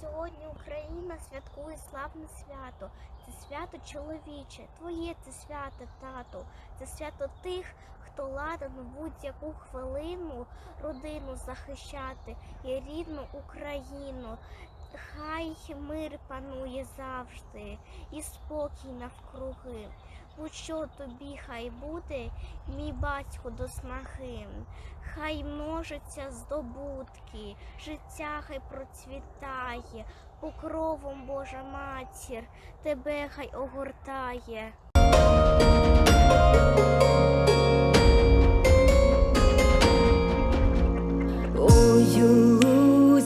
Сьогодні Україна святкує славне свято. Це свято чоловіче. Твоє це свято, тату. Це свято тих, хто ладен будь-яку хвилину родину захищати і рідну Україну. Хай мир панує завжди і спокій навкруги. Будь-що тобі хай буде, мій батько до снаги. Хай множаться здобутки, життя хай процвітає, покровом Божа матір, тебе хай огортає.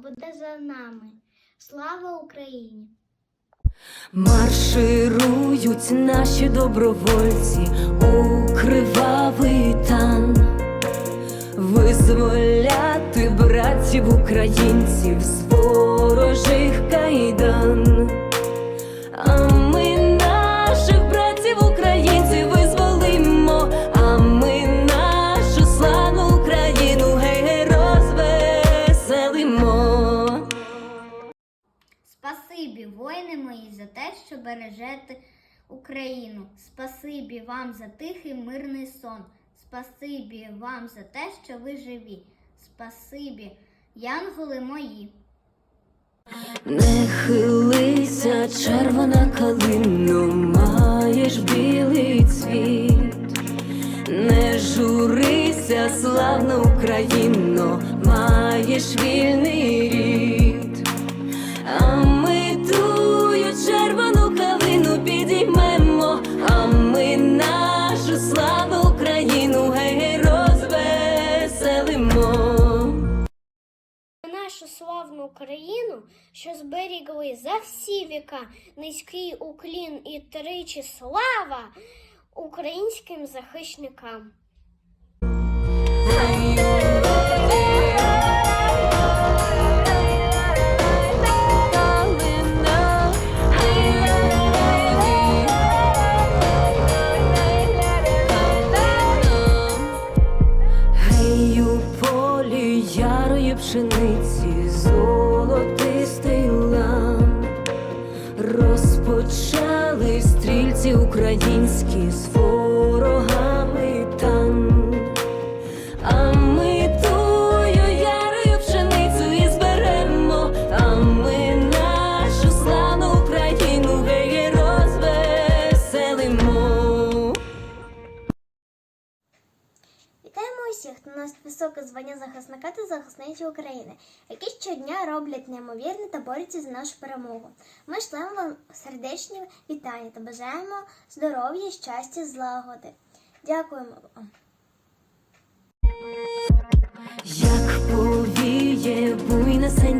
Буде за нами. Слава Україні! Марширують наші добровольці у кривавий тан, визволяти братів українців з ворожих кайдан. Спасибі, воїни мої, за те, що бережете Україну. Спасибі вам за тихий мирний сон. Спасибі вам за те, що ви живі. Спасибі, янголи мої. Не хилися, червона калино, маєш білий цвіт. Не журися, славна Україно, маєш вільний рід. Нашу славну Україну, що зберігли за всі віка низький уклін і тричі слава українським захисникам. Гей, у пшениці, золотистий лан, розпочали стрільці українські з ворогами Хто носить високе звання захисника та захисниці України, які щодня роблять неймовірне та борються за нашу перемогу. Ми шлемо вам сердечні вітання та бажаємо здоров'я, щастя, злагоди. Дякуємо вам. Як повіє буйнесенький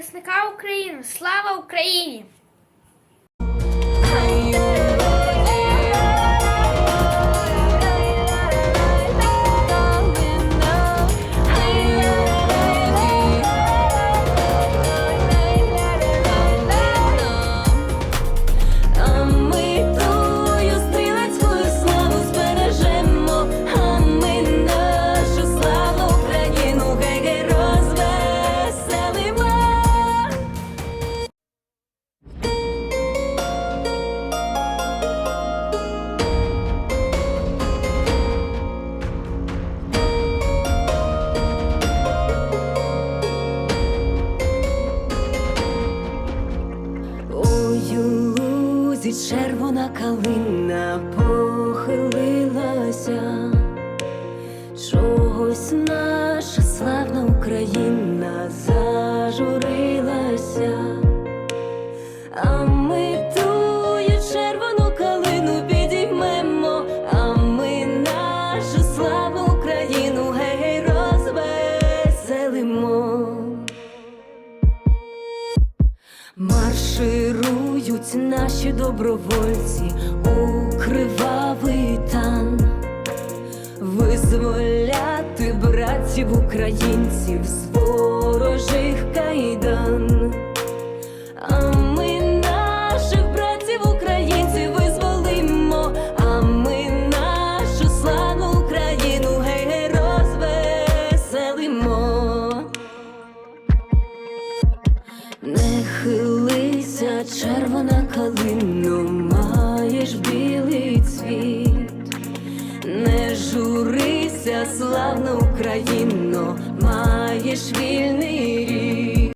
захисника України! Слава Україні! Квіти червона калина похилилася, чогось наша славна Україна. б'ються наші добровольці у кривавий тан, визволяти братів українців з ворожих кайдан. славну Україну маєш віру.